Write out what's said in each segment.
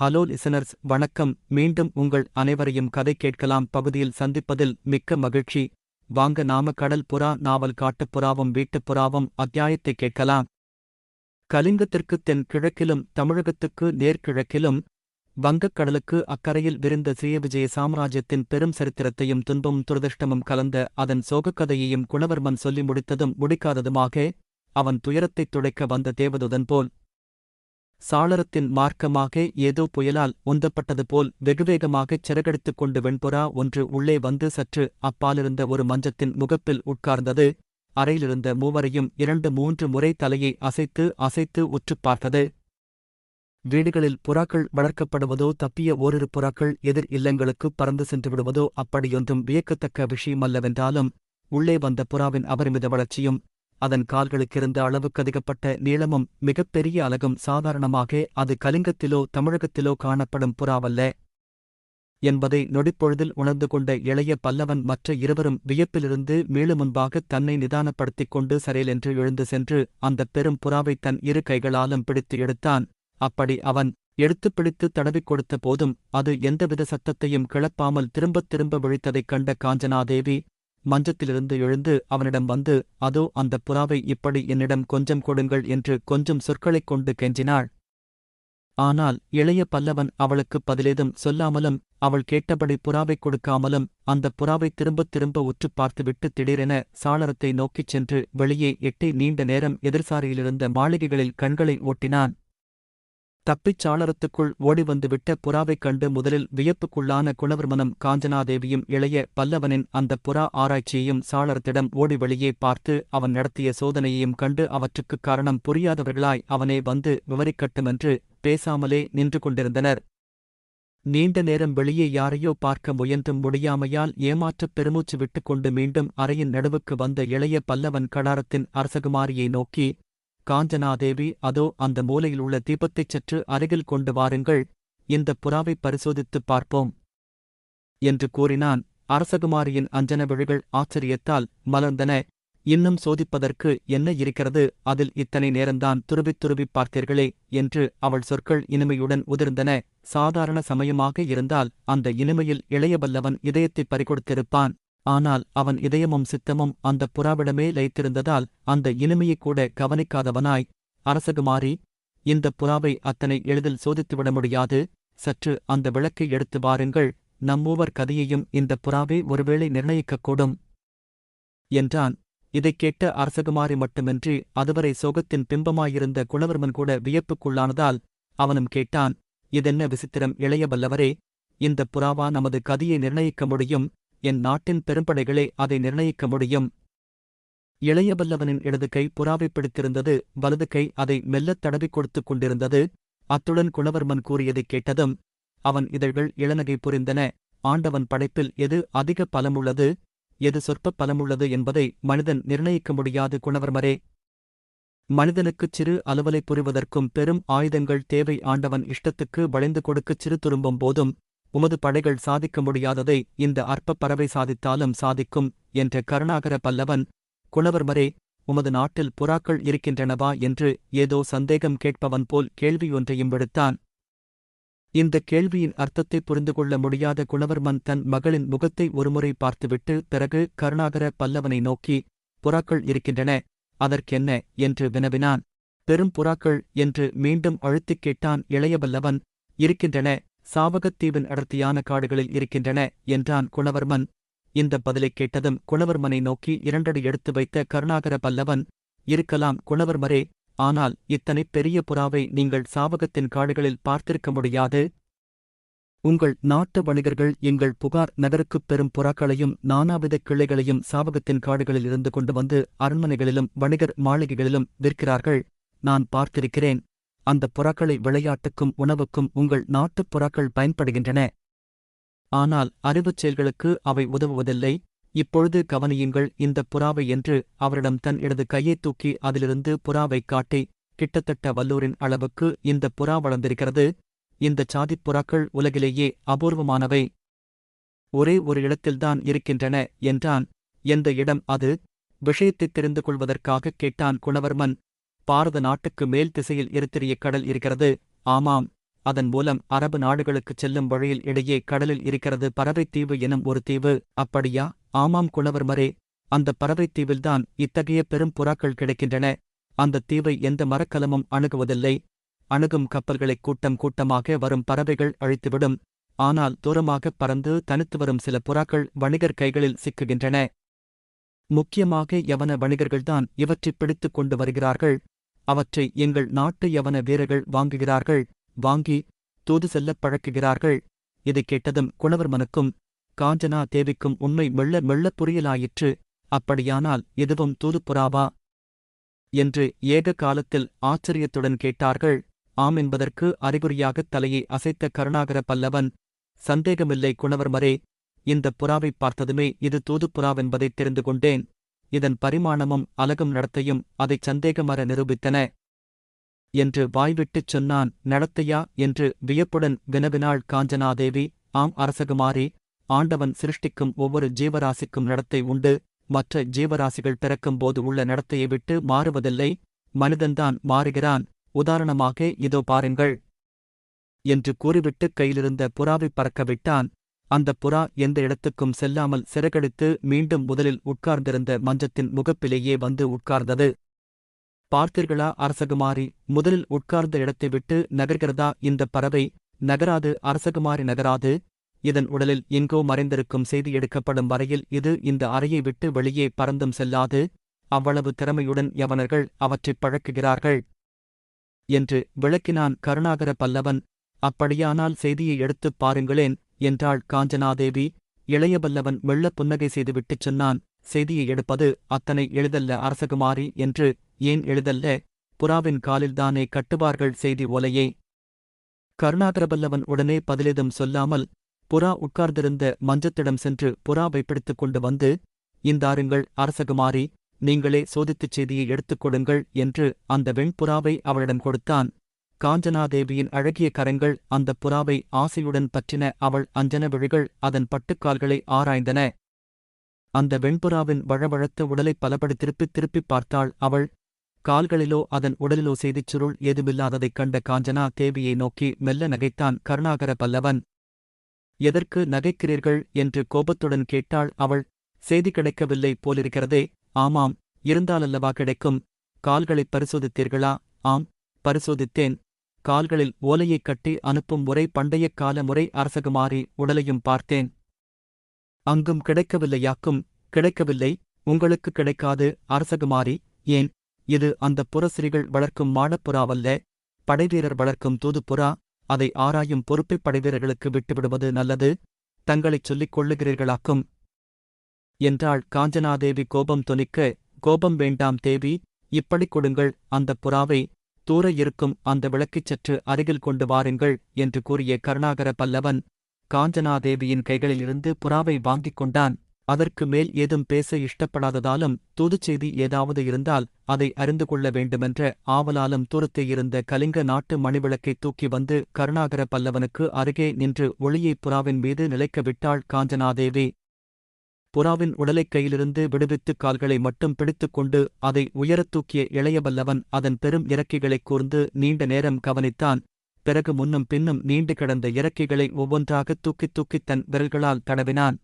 Hello listeners வணக்கம். மீண்டும் உங்கள் அனைவரையும் கதை கேட்கலாம் பகுதியில் சந்திப்பதில் மிக்க மகிழ்ச்சி. வாங்க நாம கடல் புறா நாவல் காட்டுப் புறாவும் வீட்டுப் புறாவும் அத்தியாயத்தை கேட்கலாம். கலிங்கத்திற்கு தென் கிழக்கிலும் தமிழகத்துக்கு நேர்கிழக்கிலும் வங்கக்கடலுக்கு அக்கறையில் விரிந்த ஸ்ரீவிஜய சாம்ராஜ்யத்தின் பெரும் சரித்திரத்தையும் துன்பமும் துரதிருஷ்டமும் கலந்த அதன் சோகக்கதையையும் குணவர்மன் சொல்லி முடித்ததும் முடிக்காததுமாக அவன் துயரத்தைத் துடைக்க வந்த தேவதுதன் போல் சாளரத்தின் மார்க்கமாக ஏதோ புயலால் உந்தப்பட்டது போல் வெகுவேகமாகச் சிறகடித்துக் கொண்டு வெண்புறா ஒன்று உள்ளே வந்து சற்று அப்பாலிருந்த ஒரு மஞ்சத்தின் முகப்பில் உட்கார்ந்தது. அறையிலிருந்த மூவரையும் இரண்டு மூன்று முறை தலையை அசைத்து அசைத்து உற்றுப் பார்த்தது. வீடுகளில் புறாக்கள் வளர்க்கப்படுவதோ தப்பிய ஓரிரு புறாக்கள் எதிர் இல்லங்களுக்கு பறந்து சென்று விடுவதோ அப்படியொன்றும் வியக்கத்தக்க விஷயமல்லவென்றாலும் உள்ளே வந்த புறாவின் அபரிமித வளர்ச்சியும் அதன் கால்களுக்கிருந்த அளவுக்கு அதிகப்பட்ட நீளமும் மிகப்பெரிய அலகும் சாதாரணமாக அது கலிங்கத்திலோ தமிழகத்திலோ காணப்படும் புறாவல்ல என்பதை நொடிப்பொழுதில் உணர்ந்து கொண்ட இளைய பல்லவன் மற்ற இருவரும் வியப்பிலிருந்து மீளு முன்பாக தன்னை நிதானப்படுத்திக் கொண்டு சரையலென்று எழுந்து சென்று அந்தப் பெரும் புறாவை தன் இரு கைகளாலும் பிடித்து எடுத்தான். அப்படி அவன் எடுத்துப் பிடித்து தடவிக் கொடுத்த போதும் அது எந்தவித சத்தத்தையும் கிளப்பாமல் திரும்பத் திரும்ப விழித்ததைக் கண்ட காஞ்சனாதேவி மஞ்சத்திலிருந்து எழுந்து அவனிடம் வந்து அதோ அந்தப் புறாவை இப்படி என்னிடம் கொஞ்சம் கொடுங்கள் என்று கொஞ்சம் சொற்களைக் கொண்டு கெஞ்சினாள். ஆனால் இளைய பல்லவன் அவளுக்குப் பதிலேதும் சொல்லாமலும் அவள் கேட்டபடி புறாவைக் கொடுக்காமலும் அந்தப் புறாவை திரும்பத் திரும்ப உற்றுப் பார்த்துவிட்டு திடீரென சாளரத்தை நோக்கிச் சென்று வெளியே எட்டி நீண்ட நேரம் எதிர்சாரியிலிருந்த மாளிகைகளில் கண்களை ஓட்டினான். தப்பிச் சாளரத்துக்குள் ஓடிவந்துவிட்ட புறாவைக் கண்டு முதலில் வியப்புக்குள்ளான குணவர்மனம் காஞ்சனாதேவியும் இளைய பல்லவனின் அந்தப் புறா ஆராய்ச்சியையும் சாளரத்திடம் ஓடி வெளியே பார்த்து அவன் நடத்திய சோதனையையும் கண்டு அவற்றுக்குக் காரணம் புரியாதவர்களாய் அவனே வந்து விவரிக்கட்டுமென்று பேசாமலே நின்று கொண்டிருந்தனர். நீண்ட நேரம் வெளியே யாரையோ பார்க்க முயன்றும் முடியாமையால் ஏமாற்றப் பெருமூச்சு விட்டுக்கொண்டு மீண்டும் அறையின் நடுவுக்கு வந்த இளைய பல்லவன் கடாரத்தின் அரசகுமாரியை நோக்கி காஞ்சனாதேவி அதோ அந்த மூலையில் உள்ள தீபத்தைச் சற்று அருகில் கொண்டு வாருங்கள். இந்தப் புறாவைப் பரிசோதித்துப் பார்ப்போம். என்று கூறினான். அரசகுமாரியின் அஞ்சன விழிகள் ஆச்சரியத்தால் மலர்ந்தன. இன்னும் சோதிப்பதற்கு என்ன இருக்கிறது? அதில் இத்தனை நேரம்தான் துருவித் துருவிப் பார்த்தீர்களே என்று அவள் சொற்கள் இனிமையுடன் உதிர்ந்தன. சாதாரண சமயமாக இருந்தால் அந்த இனிமையில் இளையபல்லவன் இதயத்தைப் பறிகொடுத்திருப்பான். ஆனால் அவன் இதயமும் சித்தமும் அந்தப் புறாவிடமே லயித்திருந்ததால் அந்த இனிமையைக் கூட கவனிக்காதவனாய். அரசகுமாரி இந்தப் புறாவை அத்தனை எளிதில் சோதித்துவிட முடியாது. சற்று அந்த விளக்கை எடுத்து வாருங்கள். நம்மூவர் கதையையும் இந்தப் புறாவே ஒருவேளை நிர்ணயிக்கக்கூடும். என்றான். இதைக் கேட்ட அரசகுமாரி மட்டுமின்றி அதுவரை சோகத்தின் பிம்பமாயிருந்த குணவர்மன் கூட வியப்புக்குள்ளானதால் அவனும் கேட்டான் இதென்ன விசித்திரம் இளைய வல்லவரே! இந்தப் புறாவா நமது கதையை நிர்ணயிக்க முடியும்? என் நாட்டின் பெரும்படைகளே அதை நிர்ணயிக்க முடியும். இளையவல்லவனின் இடது கை புறாவை பிடித்திருந்தது வலது கை அதை மெல்லத் தடவிக் கொடுத்துக் கொண்டிருந்தது. அத்துடன் குணவர்மன் கூறியதைக் கேட்டதும் அவன் இதழ்கள் இளநகை புரிந்தன. ஆண்டவன் படைப்பில் எது அதிக பலமுள்ளது? எது சொற்ப பலமுள்ளது என்பதை மனிதன் நிர்ணயிக்க முடியாது குணவர்மரே. மனிதனுக்குச் சிறு அலுவலை புரிவதற்கும் பெரும் ஆயுதங்கள் தேவை. ஆண்டவன் இஷ்டத்துக்கு வளைந்து கொடுக்கச் சிறு துரும்பும் போதும் உமது படைகள் சாதிக்க முடியாததை இந்த அற்பப் பறவை சாதித்தாலும் சாதிக்கும் என்ற கருணாகர பல்லவன் குணவர்மரே உமது நாட்டில் புறாக்கள் இருக்கின்றனவா என்று ஏதோ சந்தேகம் கேட்பவன் போல் கேள்வியொன்றையும் விடுத்தான். இந்த கேள்வியின் அர்த்தத்தை புரிந்து கொள்ள முடியாத குணவர்மன் தன் மகளின் முகத்தை ஒருமுறை பார்த்துவிட்டு பிறகு கருணாகர பல்லவனை நோக்கி புறாக்கள் இருக்கின்றன அதற்கென்ன? என்று வினவினான். பெரும் புறாக்கள் என்று மீண்டும் அழுத்திக் கேட்டான் இளையபல்லவன் இருக்கின்றன சாவகத்தீவின் அடர்த்தியான காடுகளில் இருக்கின்றன என்றான் குணவர்மன் இந்த பதிலைக் கேட்டதும் குணவர்மனை நோக்கி இரண்டடி எடுத்து வைத்த கருணாகர பல்லவன் இருக்கலாம் குணவர்மரே ஆனால் இத்தனை பெரிய புறாவை நீங்கள் சாவகத்தின் காடுகளில் பார்த்திருக்க முடியாது. உங்கள் நாட்டு வணிகர்கள் எங்கள் புகார் நகருக்குப் பெறும் புறாக்களையும் நானாவித கிளைகளையும் சாவகத்தின் காடுகளில் இருந்து கொண்டு வந்து அரண்மனைகளிலும் வணிகர் மாளிகைகளிலும் விற்கிறார்கள். நான் பார்த்திருக்கிறேன். அந்த புறாக்களை விளையாட்டுக்கும் உணவுக்கும் உங்கள் நாட்டுப் புறாக்கள் பயன்படுகின்றன. ஆனால் அறிவுச் செயல்களுக்கு அவை உதவுவதில்லை. இப்பொழுது கவனியுங்கள் இந்த புறாவை என்று அவரிடம் தன் இடது கையைத் தூக்கி அதிலிருந்து புறாவைக் காட்டி கிட்டத்தட்ட வல்லூரின் அளவுக்கு இந்த புறா வளர்ந்திருக்கிறது. இந்த சாதிப் புறாக்கள் உலகிலேயே அபூர்வமானவை. ஒரே ஒரு இடத்தில்தான் இருக்கின்றன என்றான். எந்த இடம் அது? விஷயத்தைத் தெரிந்து கொள்வதற்காகக் கேட்டான் குணவர்மன். பாரத நாட்டுக்கு மேல் திசையில் எரித்திரிய கடல் இருக்கிறது. ஆமாம். அதன் மூலம் அரபு நாடுகளுக்குச் செல்லும் வழியில் இடையே கடலில் இருக்கிறது பறவைத் தீவு எனும் ஒரு தீவு. அப்படியா? ஆமாம் குணவர்மரே அந்த பறவைத் தீவில்தான் இத்தகைய பெரும் புறாக்கள் கிடைக்கின்றன. அந்த தீவை எந்த மரக்கலமும் அணுகுவதில்லை. அணுகும் கப்பல்களைக் கூட்டம் கூட்டமாக வரும் பறவைகள் அழித்துவிடும். ஆனால் தூரமாகப் பறந்து தனித்து வரும் சில புறாக்கள் வணிகர் கைகளில் சிக்குகின்றன. முக்கியமாக யவன வணிகர்கள்தான் இவற்றைப் பிடித்துக் கொண்டு வருகிறார்கள். அவற்றை எங்கள் நாட்டு யவன வீரர்கள் வாங்குகிறார்கள் வாங்கி தூது செல்லப் பழக்குகிறார்கள். இதைக் கேட்டதும் குணவர்மனுக்கும் காஞ்சனா தேவிக்கும் உண்மை மெல்ல மெல்லப் புரியலாயிற்று. அப்படியானால் எதுவும் தூதுப்புறாவா என்று ஏக காலத்தில் ஆச்சரியத்துடன் கேட்டார்கள். ஆம் என்பதற்கு அறிகுறியாகத் தலையை அசைத்த கருணாகர பல்லவன் சந்தேகமில்லை குணவர்மரே. இந்த புறாவைப் பார்த்ததுமே இது தூதுப்புறாவென்பதைத் தெரிந்து கொண்டேன். இதன் பரிமாணமும் அலகும் நடத்தையும் அதைச் சந்தேகமற நிரூபித்தன. என்று வாய்விட்டுச் சொன்னான் நடத்தையா? என்று வியப்புடன் வினவினாள் காஞ்சனாதேவி ஆம் அரசகுமாரி ஆண்டவன் சிருஷ்டிக்கும் ஒவ்வொரு ஜீவராசிக்கும் நடத்தை உண்டு. மற்ற ஜீவராசிகள் பிறக்கும்போது உள்ள நடத்தையை விட்டு மாறுவதில்லை. மனிதன்தான் மாறுகிறான். உதாரணமாக இதோ பாருங்கள். என்று கூறிவிட்டு கையிலிருந்த புறாவைப் பறக்கவிட்டான் அந்தப் புறா எந்த இடத்துக்கும் செல்லாமல் சிறகடித்து மீண்டும் முதலில் உட்கார்ந்திருந்த மஞ்சத்தின் முகப்பிலேயே வந்து உட்கார்ந்தது. பார்த்தீர்களா அரசகுமாரி? முதலில் உட்கார்ந்த இடத்தை விட்டு நகர்கிறதா? இந்தப் பறவை நகராது அரசகுமாரி நகராது. இதன் உடலில் எங்கோ மறைந்திருக்கும் செய்தி எடுக்கப்படும் வரையில் இது இந்த அறையை விட்டு வெளியே பறந்தும் செல்லாது. அவ்வளவு திறமையுடன் யவனர்கள் அவற்றைப் பழக்குகிறார்கள். என்று விளக்கினான் கருணாகர பல்லவன். அப்படியானால் செய்தியை எடுத்துப் பாருங்களேன். என்றாள் காஞ்சனாதேவி. இளையபல்லவன் வெள்ளப் புன்னகை செய்துவிட்டுச் சொன்னான் செய்தியை எடுப்பது அத்தனை எளிதல்ல அரசகுமாரி என்று ஏன் எளிதல்ல? புறாவின் காலில்தானே கட்டுவார்கள் செய்தி ஓலையே? கருணாகரபல்லவன் உடனே பதிலேதும் சொல்லாமல் புறா உட்கார்ந்திருந்த மஞ்சத்திடம் சென்று புறாவை பிடித்துக் கொண்டு வந்து இந்தாருங்கள் அரசகுமாரி நீங்களே சோதித்துச் செய்தியை எடுத்துக் கொடுங்கள் என்று அந்த வெண்புறாவை அவளிடம் கொடுத்தான். காஞ்சனாதேவியின் அழகிய கரங்கள் அந்தப் புறாவை ஆசையுடன் பற்றின அவள் அஞ்சன விழிகள் அதன் பட்டுக்கால்களை ஆராய்ந்தன. அந்த வெண்புறாவின் வழவழத்த உடலை பலபடி திருப்பித் திருப்பிப் பார்த்தாள் அவள். கால்களிலோ அதன் உடலிலோ செய்திச் சுருள் எதுவில்லாததைக் கண்ட காஞ்சனா தேவியை நோக்கி மெல்ல நகைத்தான் கருணாகர பல்லவன். எதற்கு நகைக்கிறீர்கள்? என்று கோபத்துடன் கேட்டாள் அவள். செய்தி கிடைக்கவில்லை போலிருக்கிறதே. ஆமாம் இருந்தாலல்லவா கிடைக்கும். கால்களைப் பரிசோதித்தீர்களா? ஆம் பரிசோதித்தேன். கால்களில் ஓலையைக் கட்டி அனுப்பும் முறை பண்டைய கால முறை அரசகுமாரி உடலையும் பார்த்தேன். அங்கும் கிடைக்கவில்லையாக்கும் கிடைக்கவில்லை உங்களுக்கு கிடைக்காது அரசகுமாரி ஏன்? இது அந்த புறசிறிகள் வளர்க்கும் மாடப்புறாவல்ல படைவீரர் வளர்க்கும் தூதுப்புறா அதை ஆராயும் பொறுப்பைப் படைவீரர்களுக்கு விட்டுவிடுவது நல்லது தங்களைச் சொல்லிக் கொள்ளுகிறீர்களாக்கும். என்றாள் காஞ்சனாதேவி கோபம் தொனிக்க கோபம் வேண்டாம் தேவி இப்படிக் கொடுங்கள் அந்தப் புறாவை தூர இருக்கும் அந்த விளக்கைச் சற்று அருகில் கொண்டு வாருங்கள் என்று கூறிய கருணாகர பல்லவன் காஞ்சனாதேவியின் கைகளிலிருந்து புறாவை வாங்கிக் கொண்டான். அதற்கு மேல் ஏதும் பேச இஷ்டப்படாததாலும் தூதுச்செய்தி ஏதாவது இருந்தால் அதை அறிந்து கொள்ள வேண்டுமென்ற ஆவலாலும் தூரத்தே இருந்த கலிங்க நாட்டு மணிவிளக்கை தூக்கி வந்து கருணாகர பல்லவனுக்கு அருகே நின்று ஒளியைப் புறாவின் மீது நிலைக்க விட்டாள் காஞ்சனாதேவி. புறாவின் உடலைக் கையிலிருந்து விடுவித்து கால்களை மட்டும் பிடித்துக்கொண்டு அதை உயரத் தூக்கிய இளையவல்லவன் அதன் பெரும் இறக்கைகளைக் கூர்ந்து நீண்ட நேரம் கவனித்தான். பிறகு முன்னும் பின்னும் நீண்டு கிடந்த இறக்கைகளை ஒவ்வொன்றாகத் தூக்கித் தூக்கித் தன் விரல்களால் தடவினான்.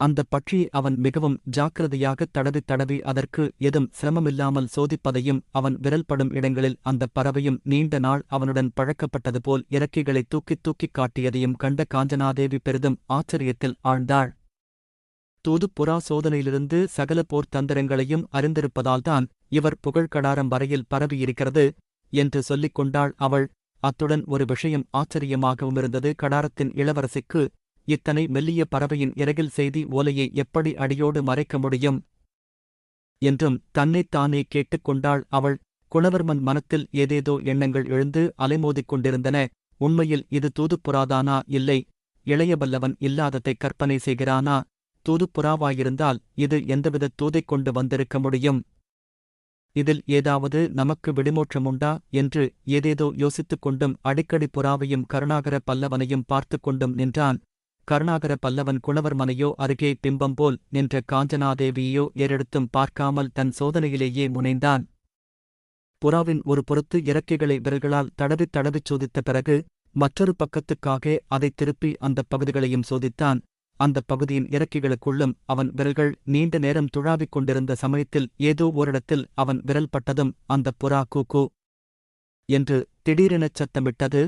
அந்தப் பட்சி அவன் மிகவும் ஜாக்கிரதையாகத் தடவி தடவி அதற்கு எதும் சிரமமில்லாமல் சோதிப்பதையும் அவன் விரல்படும் இடங்களில் அந்தப் பறவையும் நீண்ட நாள் அவனுடன் பழக்கப்பட்டது போல் இறக்கைகளை தூக்கித் தூக்கிக் காட்டியதையும் கண்ட காஞ்சனாதேவி பெரிதும் ஆச்சரியத்தில் ஆழ்ந்தாள். தூதுப்புறா சோதனையிலிருந்து சகல போர் தந்திரங்களையும் அறிந்திருப்பதால்தான் இவர் புகழ்கடாரம் வரையில் பரவியிருக்கிறது என்று சொல்லிக் கொண்டாள் அவள். அத்துடன் ஒரு விஷயம் ஆச்சரியமாகவும் இருந்தது. கடாரத்தின் இளவரசிக்கு இத்தனை மெல்லிய பறவையின் இறகில் செய்தி ஓலையை எப்படி அடியோடு மறைக்க முடியும் என்றும் தன்னைத்தானே கேட்டுக்கொண்டாள் அவள். குணவர்மன் மனத்தில் ஏதேதோ எண்ணங்கள் எழுந்து அலைமோதிக் கொண்டிருந்தன. உண்மையில் இது தூதுப்புறாதானா இல்லை. இளையபல்லவன் இல்லாததை கற்பனை செய்கிறானா? தூதுப்புறாவாயிருந்தால் இது எந்தவித தூதைக் கொண்டு வந்திருக்க முடியும்? இதில் ஏதாவது நமக்கு விடுமோற்றமுண்டா? என்று ஏதேதோ யோசித்துக் கொண்டும் அடிக்கடி புறாவையும் கருணாகர பல்லவனையும் பார்த்துக் கொண்டும் நின்றான். கருணாகர பல்லவன் குணவர்மனையோ அருகே பிம்பம் போல் நின்ற காஞ்சனாதேவியையோ ஏறெடுத்தும் பார்க்காமல் தன் சோதனையிலேயே முனைந்தான். புறாவின் ஒரு பொறுத்து இறக்கைகளை விரல்களால் தடவி தடவிச் சோதித்த பிறகு மற்றொரு பக்கத்துக்காக அதைத் திருப்பி அந்தப் பகுதிகளையும் சோதித்தான். அந்தப் பகுதியின் இறக்கைகளுக்குள்ளும் அவன் விரல்கள் நீண்ட நேரம் துழாவிக் கொண்டிருந்த சமயத்தில் ஏதோ ஓரிடத்தில் அவன் விரல் பட்டதும் அந்தப் புறா கூ என்று திடீரெனச் சத்தமிட்டது.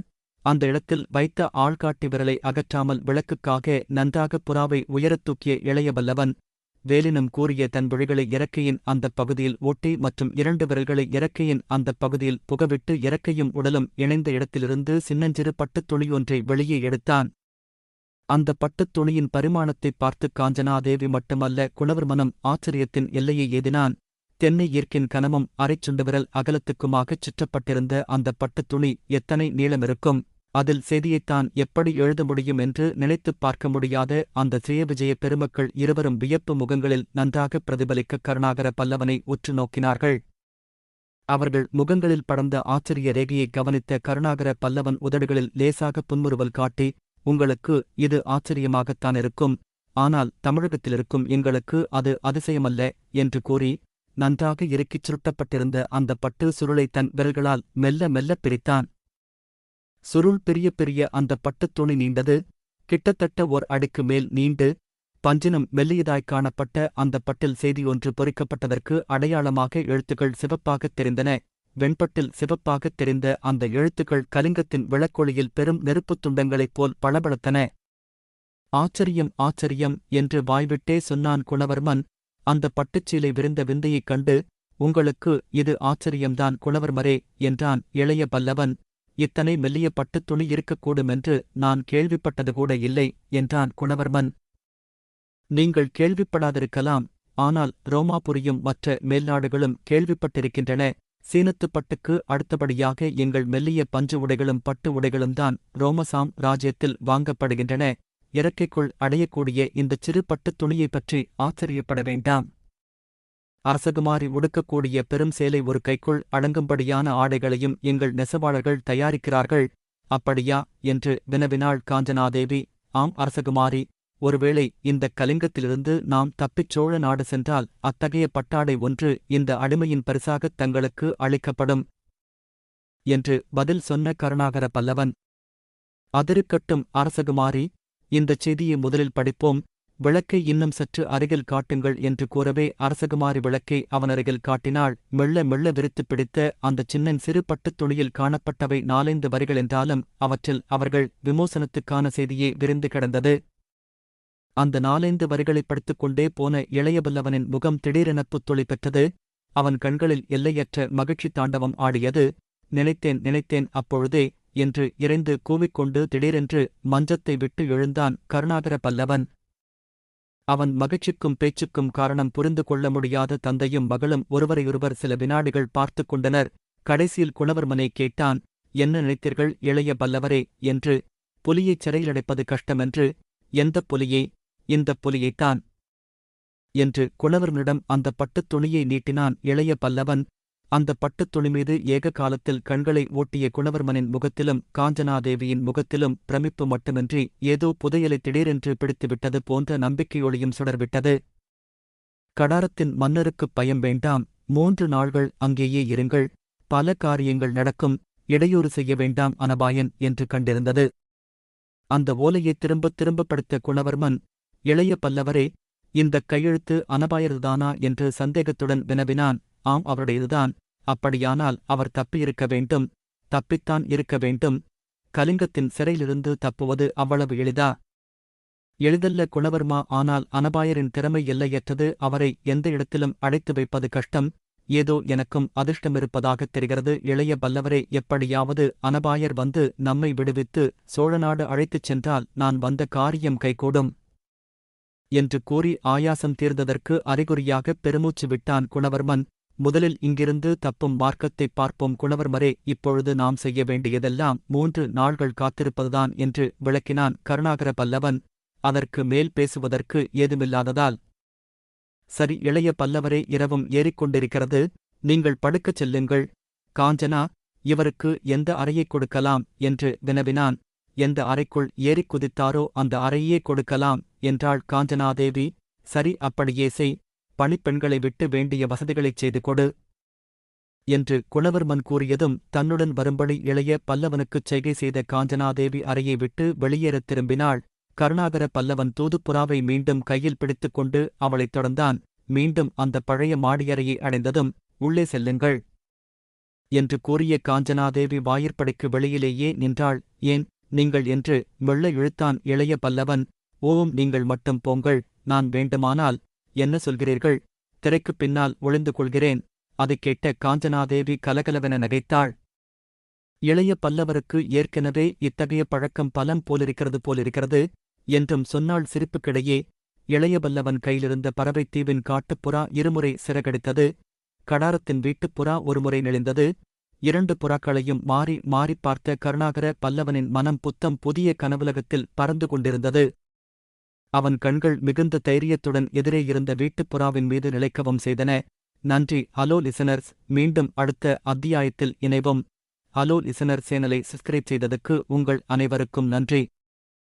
அந்த இடத்தில் வைத்த ஆள்காட்டி விரலை அகற்றாமல் விளக்குக்காக நன்றாக புறாவை உயரத் தூக்கிய இளைய வல்லவன் வேலினம் கூறிய தன் விழிகளை இறக்கையின் அந்தப் பகுதியில் ஒட்டி மற்றும் இரண்டு விரல்களை இறக்கையின் அந்தப் பகுதியில் புகவிட்டு இறக்கையும் உடலும் இணைந்த இடத்திலிருந்து சின்னஞ்சிறு பட்டுத் துளியொன்றை வெளியே எடுத்தான். அந்த பட்டுத் துணியின் பரிமாணத்தைப் பார்த்து காஞ்சனாதேவி மட்டுமல்ல குணவர் மனம் ஆச்சரியத்தின் எல்லையை ஏதினான் தென்னை ஈர்க்கின் கனமும் அரைச்சுண்டு விரல் அகலத்துக்குமாகச் சுற்றப்பட்டிருந்த அந்தப் பட்டுத் துணி எத்தனை நீளமிருக்கும்? அதில் செய்தியைத்தான் எப்படி எழுத முடியும் என்று நினைத்துப் பார்க்க முடியாத அந்த சுயவிஜய பெருமக்கள் இருவரும் வியப்பு முகங்களில் நன்றாக பிரதிபலிக்க கருணாகர பல்லவனை உற்று நோக்கினார்கள். அவர்கள் முகங்களில் படர்ந்த ஆச்சரிய ரேகையை கவனித்த கருணாகர பல்லவன் உதடுகளில் லேசாக புன்முறுவல் காட்டி உங்களுக்கு இது ஆச்சரியமாகத்தான் இருக்கும். ஆனால் தமிழகத்திலிருக்கும் எங்களுக்கு அது அதிசயமல்ல என்று கூறி நன்றாக இறுக்கிச் சுருட்டப்பட்டிருந்த அந்த பட்டு சுருளை தன் விரல்களால் மெல்ல மெல்லப் பிரித்தான். சுருள் பெரிய பெரிய அந்த பட்டுத் துணி நீண்டது. கிட்டத்தட்ட ஓர் அடுக்கு மேல் நீண்டு பஞ்சினம் மெல்லியதாய்க் காணப்பட்ட அந்த பட்டில் செய்தியொன்று பொறிக்கப்பட்டதற்கு அடையாளமாக எழுத்துக்கள் சிவப்பாகத் தெரிந்தன. வெண்பட்டில் சிவப்பாகத் தெரிந்த அந்த எழுத்துக்கள் கலிங்கத்தின் விளக்கொளியில் பெரும் நெருப்புத் துண்டங்களைப் போல் பளபளத்தன. ஆச்சரியம் ஆச்சரியம் என்று வாய்விட்டே சொன்னான் குணவர்மன் அந்த பட்டுச்சீலை விரிந்த விந்தையைக் கண்டு உங்களுக்கு இது ஆச்சரியம்தான் குணவர்மரே என்றான் இளைய பல்லவன். இத்தனை மெல்லிய பட்டுத் துணி இருக்கக்கூடுமென்று நான் கேள்விப்பட்டது கூட இல்லை என்றான் குணவர்மன் நீங்கள் கேள்விப்படாதிருக்கலாம் ஆனால் ரோமாபுரியும் மற்ற மேல்நாடுகளும் கேள்விப்பட்டிருக்கின்றன. சீனத்துப் பட்டுக்கு அடுத்தபடியாக எங்கள் மெல்லிய பஞ்சு உடைகளும் பட்டு உடைகளும் தான் ரோமசாம் ராஜ்யத்தில் வாங்கப்படுகின்றன. இறக்கைக்குள் அடையக்கூடிய இந்தச் சிறு பட்டுத் துணியைப் பற்றி ஆச்சரியப்பட வேண்டாம். அரசகுமாரி உடுக்கக்கூடிய பெரும் சேலை ஒரு கைக்குள் அடங்கும்படியான ஆடைகளையும் எங்கள் நெசவாளர்கள் தயாரிக்கிறார்கள். அப்படியா? என்று வினவினாள் காஞ்சனாதேவி. ஆம் அரசகுமாரி. ஒருவேளை இந்தக் கலிங்கத்திலிருந்து நாம் தப்பிச் சோழ நாடு சென்றால் அத்தகைய பட்டாடை ஒன்று இந்த அடிமையின் பரிசாகத் தங்களுக்கு அளிக்கப்படும் என்று பதில் சொன்ன கருணாகர பல்லவன். அதிருக்கட்டும் அரசகுமாரி இந்தச் செய்தியை முதலில் படிப்போம். விளக்கை இன்னும் சற்று அருகில் காட்டுங்கள் என்று கூறவே அரசகுமாரி விளக்கை அவனருகில் காட்டினாள். மெல்ல மெல்ல விரித்துப் பிடித்த அந்தச் சின்னன் சிறு பட்டுத் துணியில் காணப்பட்டவை நாலைந்து வரிகள் என்றாலும் அவற்றில் அவர்கள் விமோசனத்துக்கான செய்தியே விரிந்து கிடந்தது. அந்த நாலைந்து வரிகளைப் படித்துக் கொண்டே போன இளையபல்லவனின் முகம் திடீரென புத்தொளி பெற்றது. அவன் கண்களில் எல்லையற்ற மகிழ்ச்சி தாண்டவம் ஆடியது. நினைத்தேன் நினைத்தேன் அப்பொழுதே என்று இறைந்து கூவிக்கொண்டு திடீரென்று மஞ்சத்தை விட்டு எழுந்தான் கருணாகர பல்லவன். அவன் மகிழ்ச்சிக்கும் பேச்சுக்கும் காரணம் புரிந்து கொள்ள முடியாத தந்தையும் மகளும் ஒருவரையொருவர் சில வினாடிகள் பார்த்துக் கொண்டனர். கடைசியில் குணவர்மனை கேட்டான் என்ன நினைத்தீர்கள் இளைய பல்லவரே? என்று புலியைச் சிறையிலடைப்பது கஷ்டமென்று. எந்தப் புலியே? இந்தப் புலியைத்தான். என்று குணவர்மனிடம் அந்த பட்டுத் துணியை நீட்டினான் இளைய பல்லவன். அந்த பட்டுத் துணி மீது ஏக காலத்தில் கண்களை ஓட்டிய குணவர்மனின் முகத்திலும் காஞ்சனாதேவியின் முகத்திலும் பிரமிப்பு மட்டுமின்றி ஏதோ புதையலை திடீரென்று பிடித்துவிட்டது போன்ற நம்பிக்கையொளியும் சுடர்விட்டது. கடாரத்தின் மன்னருக்குப் பயம் வேண்டாம். மூன்று நாள்கள் அங்கேயே இருங்கள். பல காரியங்கள் நடக்கும். இடையூறு செய்ய வேண்டாம் அனபாயன் என்று கண்டிருந்தது. அந்த ஓலையை திரும்பத் திரும்பப் படித்த குணவர்மன் இளைய பல்லவரே இந்தக் கையெழுத்து அனபாயதுதானா? என்று சந்தேகத்துடன் வினவினான். ஆம் அவருடையதுதான். அப்படியானால் அவர் தப்பியிருக்க வேண்டும். தப்பித்தான் இருக்க வேண்டும். கலிங்கத்தின் சிறையிலிருந்து தப்புவது அவ்வளவு எளிதா? எளிதல்ல குணவர்மா ஆனால் அனபாயரின் திறமை எல்லையற்றது. அவரை எந்த இடத்திலும் அழைத்து வைப்பது கஷ்டம். ஏதோ எனக்கும் அதிர்ஷ்டமிருப்பதாகத் தெரிகிறது. இளைய பல்லவரே எப்படியாவது அனபாயர் வந்து நம்மை விடுவித்து சோழநாடு அழைத்துச் சென்றால் நான் வந்த காரியம் கைகூடும். என்று கூறி ஆயாசம் தீர்ந்ததற்கு அறிகுறியாகப் பெருமூச்சு விட்டான் குணவர்மன். முதலில் இங்கிருந்து தப்பும் மார்க்கத்தைப் பார்ப்போம் குணவர்மரே இப்பொழுது நாம் செய்ய வேண்டியதெல்லாம் மூன்று நாள்கள் காத்திருப்பதுதான் என்று விளக்கினான் கருணாகர பல்லவன். அதற்கு மேல் பேசுவதற்கு ஏதுமில்லாததால் சரி இளைய பல்லவரே இரவும் ஏறிக்கொண்டிருக்கிறது நீங்கள் படுக்கச் செல்லுங்கள். காஞ்சனா இவருக்கு எந்த அறையைக் கொடுக்கலாம்? என்று வினவினான். எந்த அறைக்குள் ஏறிக் குதித்தாரோ அந்த அறையே கொடுக்கலாம் என்றாள் காஞ்சனாதேவி. சரி அப்படியே செய். பணிப்பெண்களை விட்டு வேண்டிய வசதிகளைச் செய்து கொடு என்று குணவர்மன் கூறியதும் தன்னுடன் வரும்படி இளைய பல்லவனுக்குச் செய்கை செய்த காஞ்சனாதேவி அறையை விட்டு வெளியேறத் திரும்பினாள். கருணாகர பல்லவன் தூதுப்புறாவை மீண்டும் கையில் பிடித்துக் கொண்டு அவளைத் தொடர்ந்தான். மீண்டும் அந்த பழைய மாடியறையை அடைந்ததும் உள்ளே செல்லுங்கள் என்று கூறிய காஞ்சனாதேவி வாயிற்படைக்கு வெளியிலேயே நின்றாள். ஏன்? நீங்கள் என்று மெல்ல இழுத்தான் இளைய பல்லவன் ஓம் நீங்கள் மட்டும் போங்கள் நான் வேண்டுமானால் என்ன சொல்கிறீர்கள்? திரைக்குப் பின்னால் ஒளிந்து கொள்கிறேன். அதைக் கேட்ட காஞ்சனாதேவி கலகலவென நகைத்தாள். இளைய பல்லவருக்கு ஏற்கனவே இத்தகைய பழக்கம் பலம் போலிருக்கிறது போலிருக்கிறது என்றும் சொன்னாள் சிரிப்புக்கிடையே. இளைய பல்லவன் கையிலிருந்த பறவைத்தீவின் காட்டுப்புறா இருமுறை சிறகடித்தது. கடாரத்தின் வீட்டுப்புறா ஒருமுறை நெளிந்தது. இரண்டு புறாக்களையும் மாறி மாறிப் பார்த்த கருணாகர பல்லவனின் மனம் புத்தம் புதிய கனவுலகத்தில் பறந்து கொண்டிருந்தது. அவன் கண்கள் மிகுந்த தைரியத்துடன் எதிரே இருந்த வீட்டுப்புறாவின் மீது நிலைக்கவும் செய்தன. நன்றி ஹலோ லிசனர்ஸ். மீண்டும் அடுத்த அத்தியாயத்தில் இணைவோம். ஹலோ லிசனர் சேனலை சப்ஸ்கிரைப் செய்ததுக்கு உங்கள் அனைவருக்கும் நன்றி.